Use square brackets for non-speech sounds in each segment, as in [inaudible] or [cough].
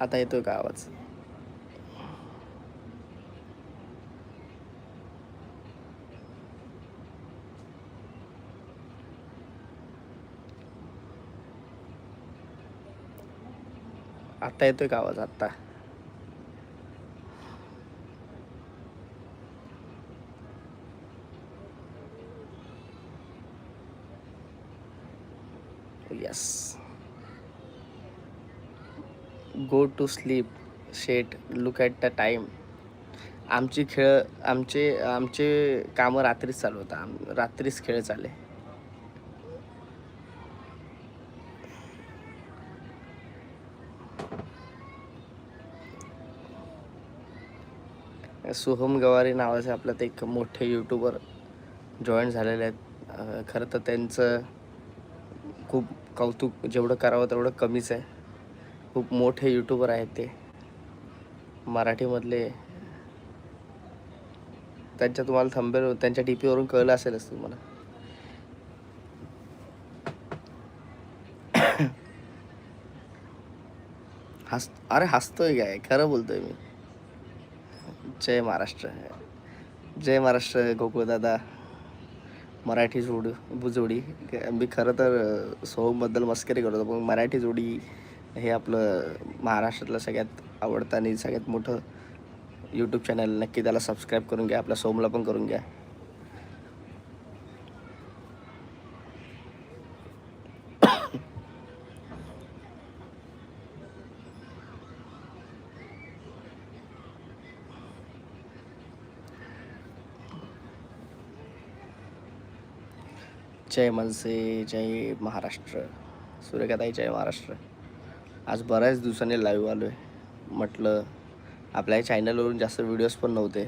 आता येतोय का आवाज आता येतोय का आवाज आत्ता yes go to sleep Shet look at the time आमची खेळ आमचे आमचे कामं रात्रीच चालू होतं. आम रात्रीच खेळ चाले सोहम गवारी नावाचे आपल्यात एक मोठे यूट्यूबर जॉईन झालेले आहेत. खरं तर त्यांचं खूप कौतुक जेवढं करावं तेवढं कमीच आहे. खूप मोठे यूट्यूबर आहेत ते. मराठीमधले. त्यांच्या तुम्हाला थंबेल त्यांच्या डी पीवरून कळलं असेलच तुम्हाला. [coughs] हस अरे हसतोय काय? खरं बोलतोय मी. जय महाराष्ट्र. जय महाराष्ट्र गोकुळदादा मराठी जोड जोडी मी खरं तर सोहमबद्दल मस्करी करतो पण मराठी जोडी हे आपलं महाराष्ट्रातलं सगळ्यात आवडतं आणि सगळ्यात मोठं यूट्यूब चॅनल नक्की त्याला सबस्क्राईब करून घ्या आपल्या सोमला पण करून घ्या. जय मनसे जय महाराष्ट्र. सूर्यकाताई जय महाराष्ट्र. आज बऱ्याच दिवसांनी लाईव्ह आलो आहे म्हटलं आपल्या चॅनलवरून जास्त व्हिडिओज पण नव्हते.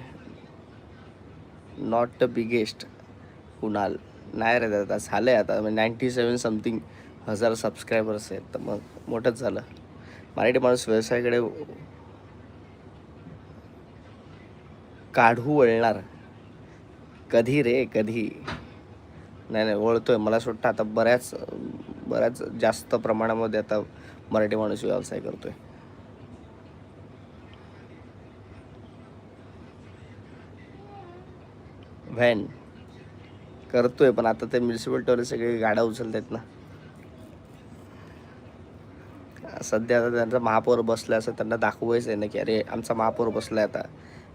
Not the biggest Kunal? नाही रे दादा झालं आहे आता. नाईन्टी सेवन समथिंग हजार सबस्क्रायबर्स आहेत. तर मग मोठंच झालं. मराठी माणूस व्यवसायाकडे काढू वळणार. कधी रे कधी? नाही नाही वळतोय. मला असं वाटतं आता बऱ्याच बऱ्याच जास्त प्रमाणामध्ये आता मराठी माणूस व्यवसाय करतोय. व्हॅन करतोय पण आता ते म्युन्सिपॅलिटीवाले सगळे गाड्या उचलतात ना. सध्या आता त्यांचा महापौर बसला असं त्यांना दाखवायचं आहे ना की अरे आमचा महापौर बसला आता.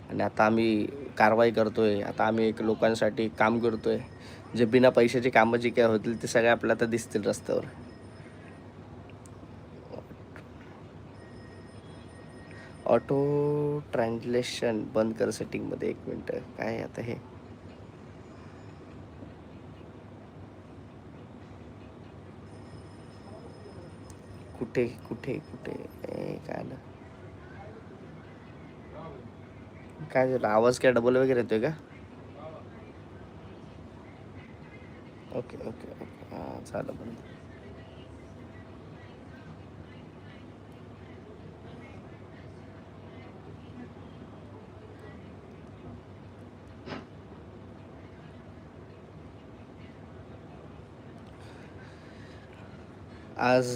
आणि आता आम्ही कारवाई करतोय आता आम्ही एक लोकांसाठी काम करतोय. जे बिना पैशाची कामं जी काय होतील ते सगळे आपल्याला आता दिसतील रस्त्यावर. ऑटो ट्रान्झलेशन बंद कर सेटिंगमध्ये एक मिनटं. काय आहे आता हे? कुठे कुठे कुठे? काय आलं? काय झालं? आवाज काय डबल वगैरे येतोय का? ओके ओके ओके हां झालं बंद. आज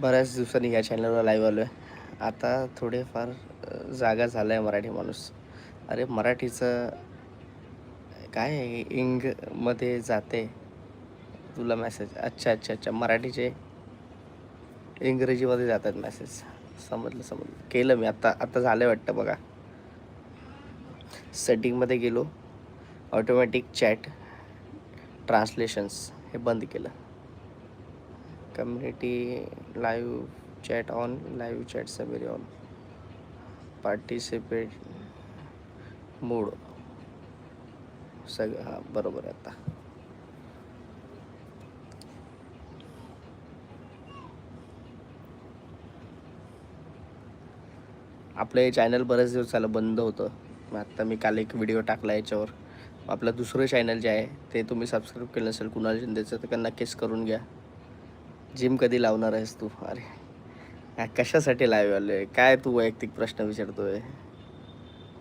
बऱ्याच दिवसांनी या चॅनलवर लाईव्ह आलो आहे आता थोडेफार जागा झाला आहे मराठी माणूस. अरे मराठीचं काय आहे? इंगमध्ये जाते. तुला मॅसेज अच्छा अच्छा अच्छा. मराठीचे इंग्रजीमध्ये जातात मॅसेज समजलं समजलं. केलं मी आत्ता आत्ता झालं वाटतं बघा. सेटिंगमध्ये गेलो. ऑटोमॅटिक चॅट ट्रान्सलेशन्स हे बंद केलं. Community live chat on live chat सबेरी on participate mood सगळं हां बरोबर आहे आता आपलं हे चॅनल बरेच दिवस झालं बंद होतं. मग आत्ता मी काल एक व्हिडिओ टाकला याच्यावर. आपलं दुसरं चॅनल जे आहे ते तुम्ही सबस्क्राईब केलं नसेल कुणाल शिंदेचं तर नक्कीच करून घ्या. जिम कधी लावणार आहेस तू? अरे कशासाठी लाईव्ह आलो आहे काय तू वैयक्तिक प्रश्न विचारतोय?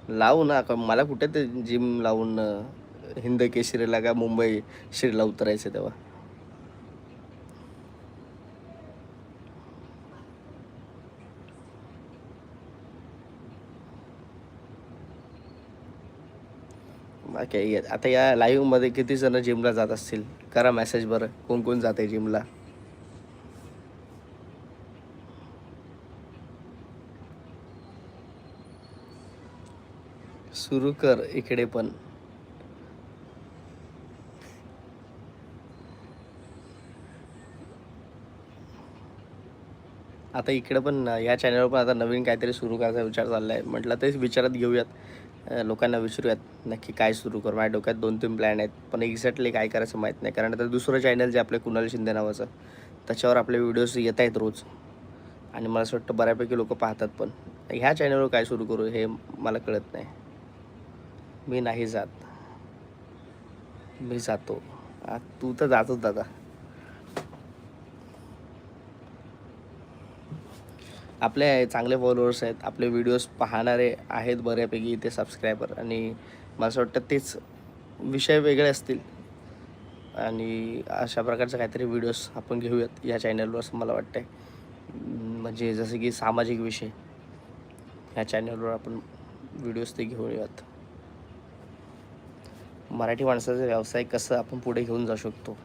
लावू ना का मला कुठे ते जिम लावून हिंद केशरीला का मुंबई शिरला उतरायचं तेव्हा? बाकी आता या लाईव्हमध्ये किती जण जिमला जात असतील? करा मेसेज बरं. कोण कोण जाते जिमला सुरू कर इकडे पण. आता इकडे पण या चॅनलवर पण आता नवीन काहीतरी सुरू करायचा विचार चालला आहे म्हटलं तेच विचारात घेऊयात. लोकांना विचारूयात नक्की काय सुरू करू. माझ्या डोक्यात दोन तीन प्लॅन आहेत पण एक्झॅक्टली काय करायचं माहीत नाही. कारण आता दुसरं चॅनल जे आपलं कुणाल शिंदे नावाचं त्याच्यावर आपले व्हिडिओज येत आहेत रोज. आणि मला असं वाटतं बऱ्यापैकी लोक पाहतात पण. ह्या चॅनलवर काय सुरू करू हे मला कळत नाही. मी नाही जात. मी जातो. तू तर जातोच दादा. आपले चांगले फॉलोअर्स आहेत आपले व्हिडिओज पाहणारे आहेत बऱ्यापैकी ते सबस्क्रायबर आणि मला असं वाटतं तेच विषय वेगळे असतील. आणि अशा प्रकारचे काहीतरी व्हिडिओज आपण घेऊयात या चॅनलवर असं मला वाटतं आहे म्हणजे जसं की सामाजिक विषय. ह्या चॅनलवर आपण व्हिडिओज ते घेऊन येऊयात मराठी माणसाचा व्यवसाय कसं आपण पुढे घेऊन जाऊ शकतो?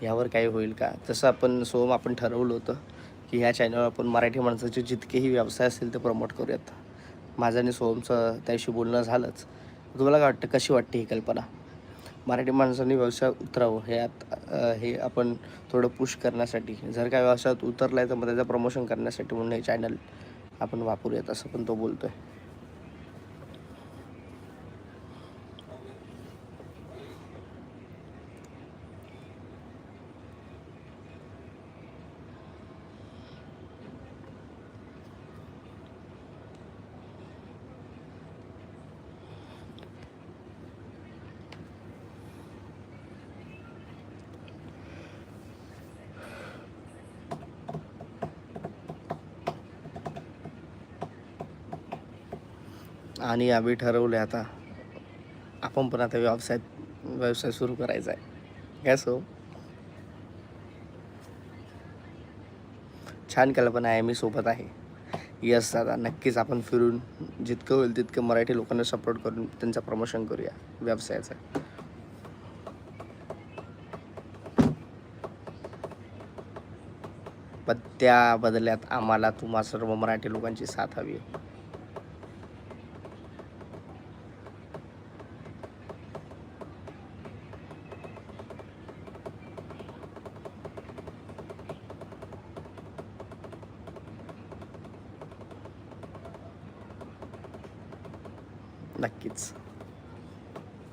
ह्यावर काही होईल का? तसं आपण सोम आपण ठरवलं होतं की ह्या चॅनलवर आपण मराठी माणसाचे जितकेही व्यवसाय असतील ते प्रमोट करूयात. माझं आणि सोमचं त्याशी बोलणं झालंच. तुम्हाला काय वाटतं? कशी वाटते ही कल्पना? मराठी माणसांनी व्यवसाय उतरावं हे हे आपण थोडं पुश करण्यासाठी. जर काय व्यवसायात उतरला आहे तर मग त्याचं प्रमोशन करण्यासाठी म्हणून हे चॅनल आपण वापरूयात असं पण तो बोलतो आहे आणि आम्ही ठरवलं आता आपण पण आता व्यवसाय व्यवसाय सुरू करायचा आहे. काय सो हो. छान कल्पना आहे मी सोबत आहे. यस दादा नक्कीच आपण फिरून जितकं होईल तितकं मराठी लोकांना सपोर्ट करून त्यांचं प्रमोशन करूया व्यवसायाचं. पण त्या बदल्यात आम्हाला तुम्हा सर्व मराठी लोकांची साथ हवी आहे. नक्कीच.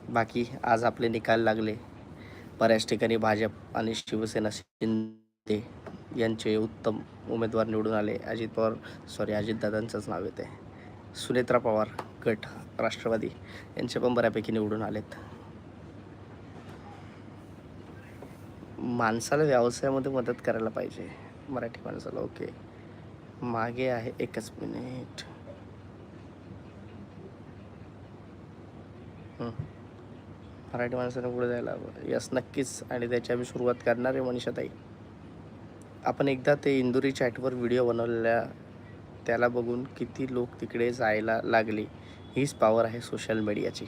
बाकी आज आपले निकाल लागले. बऱ्याच ठिकाणी भाजप आणि शिवसेना शिंदे यांचे उत्तम उमेदवार निवडून आले. अजित पवार सॉरी अजितदादांचंच नाव येते सुनेत्रा पवार गट राष्ट्रवादी यांचे पण बऱ्यापैकी निवडून आलेत. माणसाला व्यवसायामध्ये मदत करायला पाहिजे. मराठी माणसाला ओके मागे आहे एकच मिनिट हं. मराठी माणसाने पुढे जायला हवं. यस नक्कीच. आणि त्याची आम्ही सुरुवात करणार आहे मनीषाताई. आपण एकदा ते इंदुरी चॅटवर व्हिडिओ बनवलेल्या त्याला बघून किती लोक तिकडे जायला लागले हीच पॉवर आहे सोशल मीडियाची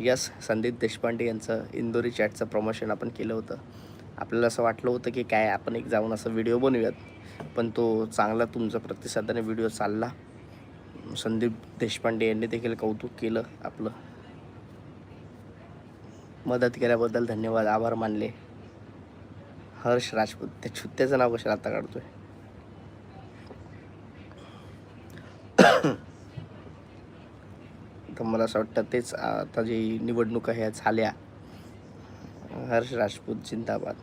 यस संदीप देशपांडे यांचं इंदोरी चॅटचं प्रमोशन आपण केलं होतं. आपल्याला असं वाटलं होतं की काय आपण एक जाऊन असं व्हिडिओ बनवूयात. पण तो चांगला तुमचा प्रतिसादाने व्हिडिओ चालला. संदीप देशपांडे यांनी देखील कौतुक केलं आपलं. मदत केल्याबद्दल धन्यवाद. आभार मानले. हर्ष राजपूत त्या छुत्त्याचं नाव कशाला आता काढतोय? तर मला असं वाटतं तेच आता जी निवडणुका ह्या झाल्या. हर्ष राजपूत जिंदाबाद.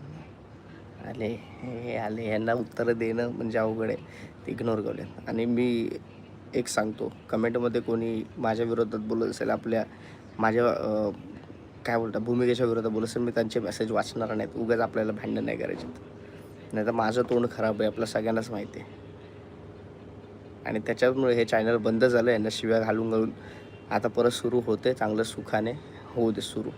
आले हे आले. यांना उत्तरं देणं म्हणजे अवघड आहे. ते इग्नोर केले आणि मी एक सांगतो कमेंटमध्ये कोणी माझ्या विरोधात बोलत असेल आपल्या माझ्या काय बोलतात भूमिकेच्या विरोधात बोलत असेल मी त्यांचे मेसेज वाचणार नाहीत. उगाच आपल्याला भांडण नाही करायचे. नाही तर माझं तोंड खराब आहे आपलं सगळ्यांनाच माहिती आहे. आणि त्याच्यामुळे हे चॅनल बंद झालं यांना शिव्या घालून घालून आता परत सुरू होते चांगलं सुखाने होऊ दे सुरू.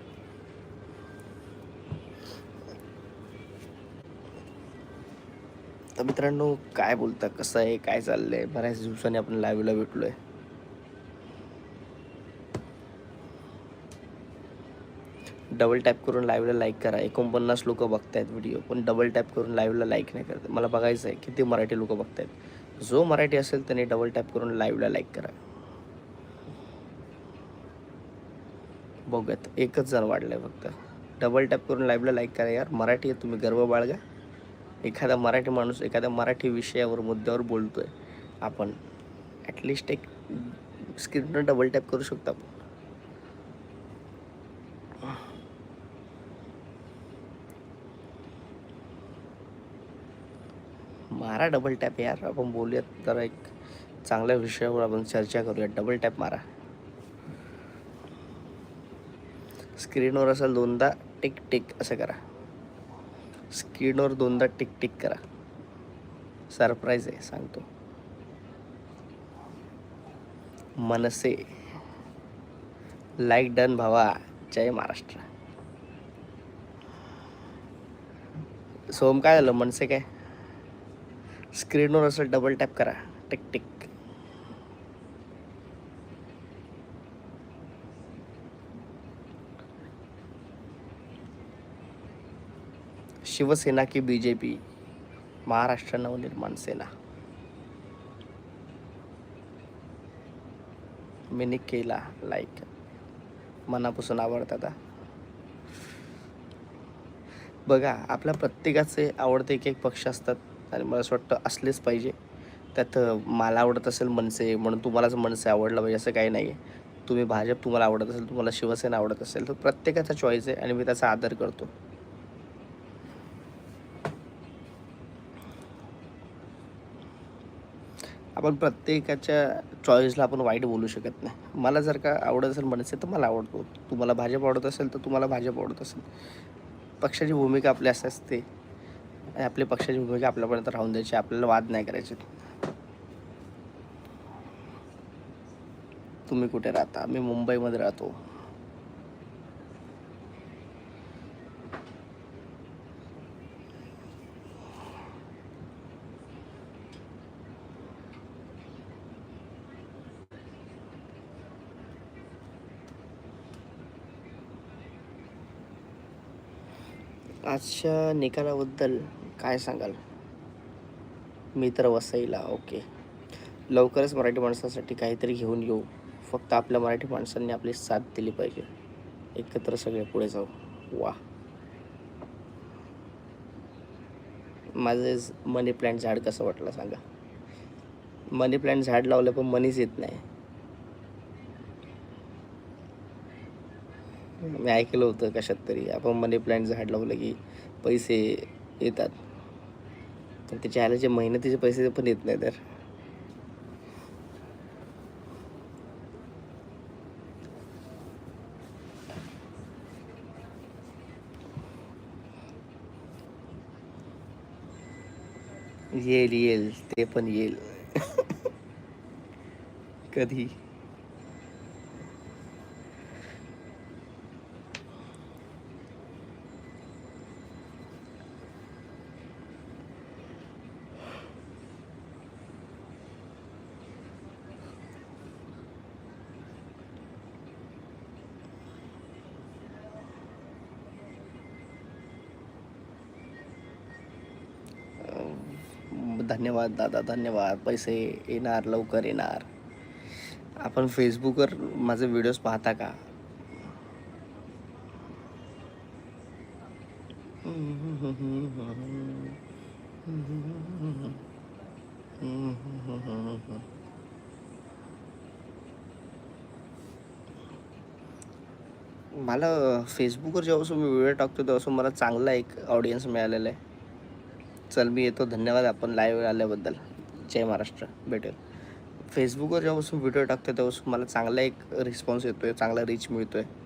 तर मित्रांनो काय बोलता कसं आहे काय चाललंय? बऱ्याच दिवसांनी आपण लाईव्हला भेटलो आहे डबल टॅप करून लाईव्हला लाईक करा. एकोणपन्नास लोक बघतायत व्हिडिओ पण डबल टॅप करून लाईव्हला लाईक नाही करत. मला बघायचं आहे किती मराठी लोक बघतायत. जो मराठी असेल त्याने डबल टॅप करून लाईव्हला लाईक करा. बघत एकच जण वाढलं आहे फक्त. डबल टॅप करून लाईव्हला लाईक करा यार. मराठी आहे तुम्ही गर्व बाळगा. एखादा मराठी माणूस एखाद्या मराठी विषयावर मुद्द्यावर बोलतोय आपण ॲटलिस्ट एक स्क्रीनवर डबल टॅप करू शकतो आपण. मारा डबल टॅप यार आपण बोलूयात जरा एक चांगल्या विषयावर आपण चर्चा करूया डबल टॅप मारा. स्क्रीनवर असेल दोनदा टिक टिक असं करा. स्क्रीनवर दोनदा टिक टिक करा. सरप्राईज आहे सांगतो. मनसे. लाईक डन भावा. जय महाराष्ट्र. सोम काय झालं? मनसे काय? स्क्रीनवर असं डबल टॅप करा. Tick tick. शिवसेना की बीजेपी महाराष्ट्र नवनिर्माण सेना. मी केला लाईक मनापासून आवडतात बघा आपल्या प्रत्येकाचे आवडते एक एक पक्ष असतात. आणि मला असं वाटतं असलेच पाहिजे. त्यात मला आवडत असेल मनसे म्हणून तुम्हालाच मनसे आवडलं पाहिजे असं काही नाही आहे तुम्ही भाजप तुम्हाला आवडत असेल तुम्हाला शिवसेना आवडत असेल तर प्रत्येकाचा चॉईस आहे आणि मी त्याचा आदर करतो. आपण प्रत्येकाच्या चॉईसला आपण वाईट बोलू शकत नाही. मला जर का आवडत असेल मनसे तर मला आवडतो. तुम्हाला भाजप आवडत असेल तर तुम्हाला भाजप आवडत असेल. पक्षाची भूमिका आपली असं असते आणि पक्षाची भूमिका आपल्यापर्यंत राहून द्यायची आपल्याला वाद नाही करायचे. तुम्ही कुठे राहता? मी मुंबईमध्ये राहतो. आजच्या निकालाबद्दल काय सांगाल? मी तर वसईला ओके. लवकरच मराठी माणसासाठी काहीतरी घेऊन येऊ. फक्त आपल्या मराठी माणसांनी आपली साथ दिली पाहिजे. एकत्र सगळे पुढे जाऊ. वा. माझं मनी प्लॅन्ट झाड कसं वाटलं सांगा? मनी प्लॅन्ट झाड लावलं पण मनीच येत नाही. मी ऐकलं होतं कशात तरी आपण मनी प्लॅन्ट झाड लावलं की पैसे येतात. आणि त्याच्या आल्याचे मेहनतीचे पैसे पण येत नाही तर. येईल येईल ते पण येईल. [laughs] कधी? धन्यवाद दादा धन्यवाद. पैसे येणार लवकर येणार. आपण फेसबुकवर माझे व्हिडिओज पाहता का? मला फेसबुकवर जेव्हापासून मी व्हिडिओ टाकतो तेव्हा मला चांगला एक ऑडियन्स मिळालेला आहे. चल मी येतो. धन्यवाद आपण लाईव्ह आल्याबद्दल. जय महाराष्ट्र. भेटेल. फेसबुकवर जेव्हापासून व्हिडिओ टाकतो तेव्हापासून मला चांगला एक रिस्पॉन्स येतो आहे चांगला रीच मिळतो आहे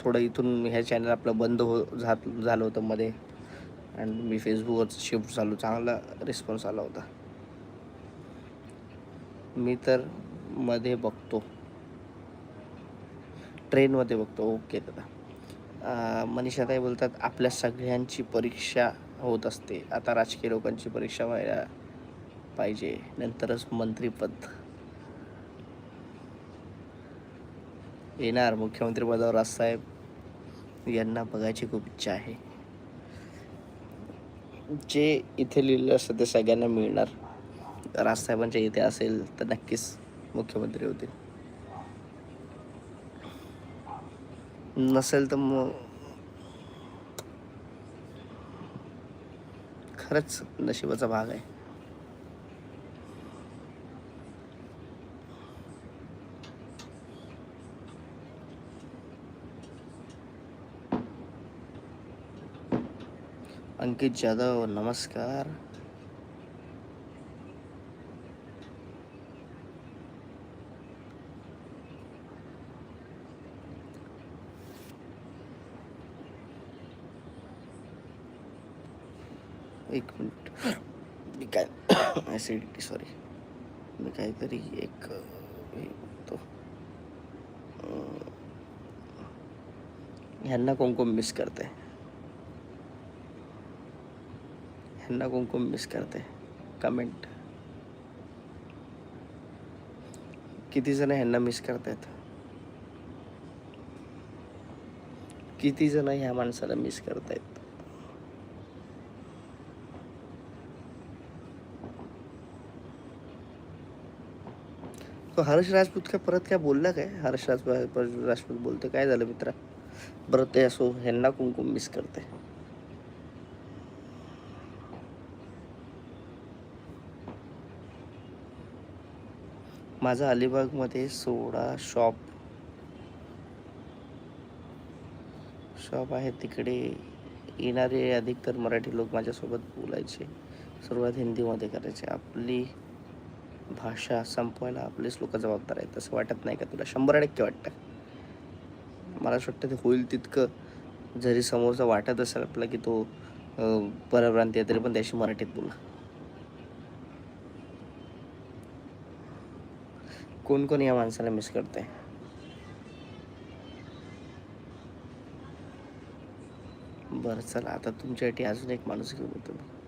थोडं इथून ह्या चॅनल आपलं बंद हो झा झालं होतं मध्ये. आणि मी फेसबुकवर शिफ्ट झालो. चांगला रिस्पॉन्स आला होता. मी तर मध्ये बघतो. ट्रेनमध्ये बघतो. ओके दादा. मनीषा मनीषाताई बोलतात आपल्या सगळ्यांची परीक्षा होत असते. आता राजकीय लोकांची परीक्षा व्हायला पाहिजे. नंतरच मंत्रीपद येणार. मुख्यमंत्री पदावर राजसाहेब यांना बघायची खूप इच्छा आहे. जे इथे लिहिलेलं असतं ते सगळ्यांना मिळणार. राजसाहेबांच्या इथे असेल तर नक्कीच मुख्यमंत्री होतील. नसेल तर मग खरंच नशिबाचा भाग आहे. अंकित जाधव नमस्कार. एक मिनिट. मी काय [coughs] ॲसिडिटी सॉरी मी काहीतरी एक हे बघतो ह्यांना कोण मिस करते ह्यांना कोण मिस करते कमेंट किती जण ह्यांना मिस करतायत? किती जण ह्या माणसाला मिस करतायत? हर्ष राजपूत काय परत काय बोलला काय? हर्ष राजपूत राजपूत बोलतो काय झालं मित्रा? बरं ते असो ह्यांना कुंकुम मिस करते माझा अलिबागमध्ये सोडा शॉप शॉप आहे तिकडे. येणारे अधिकतर मराठी लोक माझ्यासोबत बोलायचे. सुरुवात हिंदीमध्ये करायचे. आपली भाषा संपवायला आपलेच लोक जबाबदार आहेत. तसं वाटत नाही का तुला? शंभर टक्के वाटतं. मला असं वाटतं ते होईल तितकं. जरी समोरचा वाटत असेल आपला की तो परप्रांती परप्रांतीय आहे, तरी पण त्याशी मराठीत बोला. कोण कोण या माणसाला मिस करते बरं चला. आता तुमच्यासाठी अजून एक माणूस घेऊन येतो मी.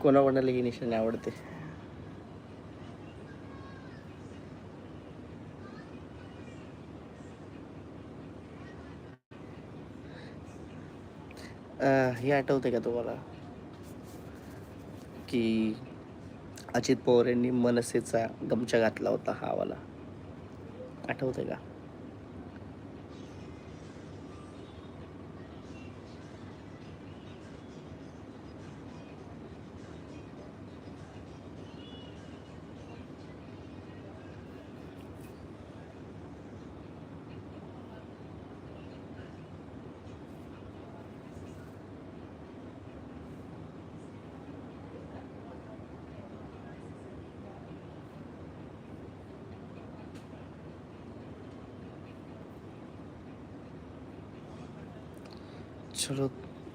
कोणाकोणाला ही निशाणी आवडते? हे आठवते का तुम्हाला? की अजित पवार यांनी मनसेचा गमछा घातला होता हा वाला. आठवते का? चलो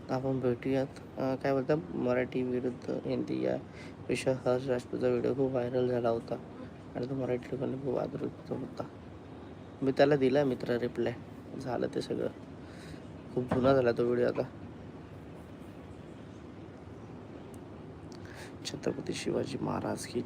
आपण भेटूयात. काय बोलतात? मराठी विरुद्ध हिंदी या विषय हर्ष राजपूतचा व्हिडिओ खूप व्हायरल झाला होता. आणि तो मराठी लोकांनी खूप आदरत होता. मी त्याला दिला मित्र रिप्लाय झालं ते सगळं. खूप जुना झाला तो व्हिडिओ आता. छत्रपती शिवाजी महाराज की